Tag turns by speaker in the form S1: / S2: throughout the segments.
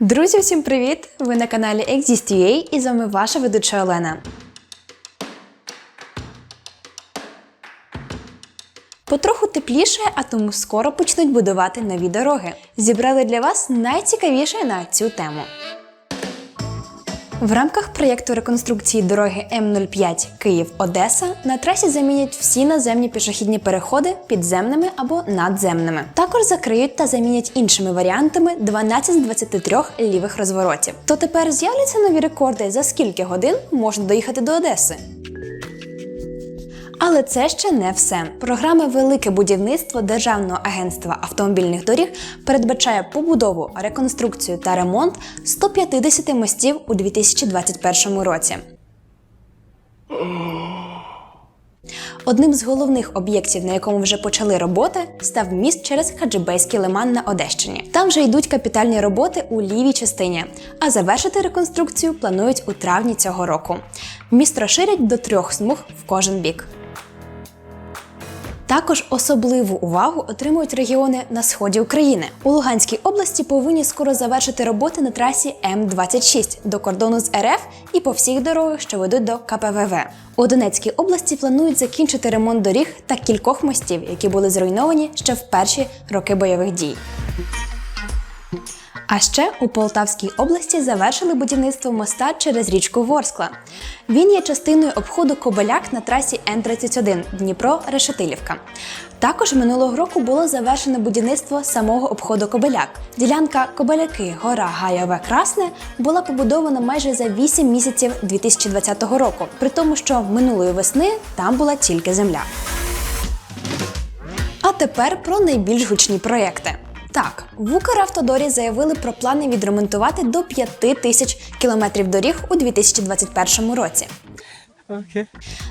S1: Друзі, всім привіт! Ви на каналі Exist.ua і з вами ваша ведуча Олена. Потроху тепліше, а тому скоро почнуть будувати нові дороги. Зібрали для вас найцікавіше на цю тему. В рамках проєкту реконструкції дороги М05 Київ-Одеса на трасі замінять всі наземні пішохідні переходи підземними або надземними. Також закриють та замінять іншими варіантами 12 з 23 лівих розворотів. То тепер з'являться нові рекорди, за скільки годин можна доїхати до Одеси. Але це ще не все. Програма Велике будівництво Державного агентства автомобільних доріг передбачає побудову, реконструкцію та ремонт 150 мостів у 2021 році. Одним з головних об'єктів, на якому вже почали роботи, став міст через Хаджибейський лиман на Одещині. Там вже йдуть капітальні роботи у лівій частині, а завершити реконструкцію планують у травні цього року. Міст розширять до трьох смуг в кожен бік. Також особливу увагу отримують регіони на сході України. У Луганській області повинні скоро завершити роботи на трасі М26 до кордону з РФ і по всіх дорогах, що ведуть до КПВВ. У Донецькій області планують закінчити ремонт доріг та кількох мостів, які були зруйновані ще в перші роки бойових дій. А ще у Полтавській області завершили будівництво моста через річку Ворскла. Він є частиною обходу Кобиляк на трасі Н-31 Дніпро-Решетилівка. Також минулого року було завершено будівництво самого обходу Кобиляк. Ділянка Кобиляки, Гора Гайове Красне була побудована майже за 8 місяців 2020 року, при тому, що минулої весни там була тільки земля. А тепер про найбільш гучні проекти. Так, в Укравтодорі заявили про плани відремонтувати до 5 тисяч кілометрів доріг у 2021 році.
S2: Okay.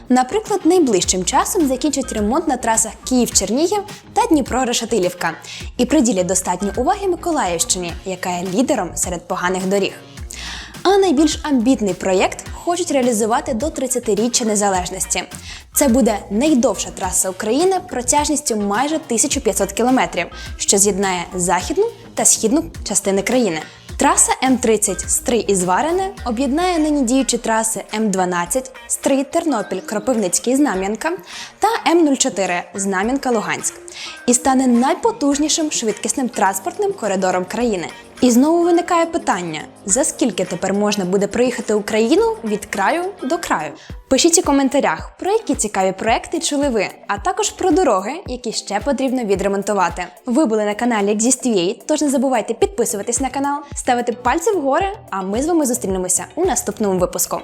S1: Наприклад, найближчим часом закінчать ремонт на трасах Київ-Чернігів та Дніпро-Решетилівка і приділять достатньо уваги Миколаївщині, яка є лідером серед поганих доріг. А найбільш амбітний проєкт хочуть реалізувати до 30-річчя незалежності. Це буде найдовша траса України протяжністю майже 1500 кілометрів, що з'єднає західну та східну частини країни. Траса М30 Стрий і Зварене об'єднає нині діючі траси М12 Стрий Тернопіль Кропивницький Знам'янка та М04 Знам'янка Луганськ і стане найпотужнішим швидкісним транспортним коридором країни. І знову виникає питання: за скільки тепер можна буде проїхати Україну від краю до краю? Пишіть у коментарях, про які цікаві проекти чули ви, а також про дороги, які ще потрібно відремонтувати. Ви були на каналі Exist.ua, тож не забувайте підписуватись на канал, ставити пальці вгори, а ми з вами зустрінемося у наступному випуску.